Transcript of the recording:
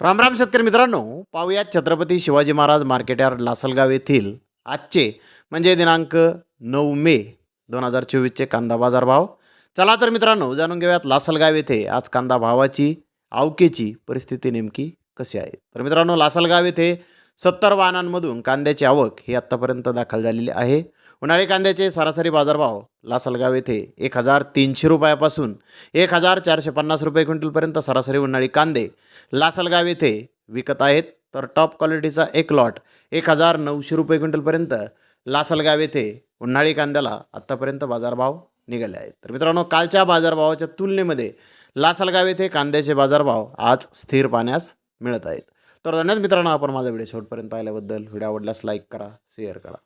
रामराम शेतकरी मित्रांनो पाहूयात छत्रपती शिवाजी महाराज मार्केट यार्ड लासलगाव येथील आजचे म्हणजे दिनांक नऊ मे दोन हजार चोवीसचे कांदा बाजार भाव चला तर मित्रांनो जाणून घेऊयात लासलगाव येथे आज कांदा भावाची आवकेची परिस्थिती नेमकी कशी आहे. तर मित्रांनो लासलगाव येथे सत्तर वाहनांमधून कांद्याची आवक ही आत्तापर्यंत दाखल झालेली आहे. उन्हाळी कांद्याचे सरासरी बाजारभाव लासलगाव येथे एक हजार तीनशे रुपयापासून एक हजार चारशे पन्नास रुपये क्विंटलपर्यंत सरासरी उन्हाळी कांदे लासलगाव येथे विकत आहेत. तर टॉप क्वालिटीचा एक लॉट एक हजार नऊशे रुपये क्विंटलपर्यंत लासलगाव येथे उन्हाळी कांद्याला आत्तापर्यंत बाजारभाव निघाले आहेत. तर मित्रांनो कालच्या बाजारभावाच्या तुलनेमध्ये लासलगाव येथे कांद्याचे बाजारभाव आज स्थिर पाहण्यास मिळत आहेत. तर धन्यवाद मित्रांनो आपण माझा व्हिडिओ शेवटपर्यंत पाहिल्याबद्दल. व्हिडिओ आवडल्यास लाईक करा शेअर करा.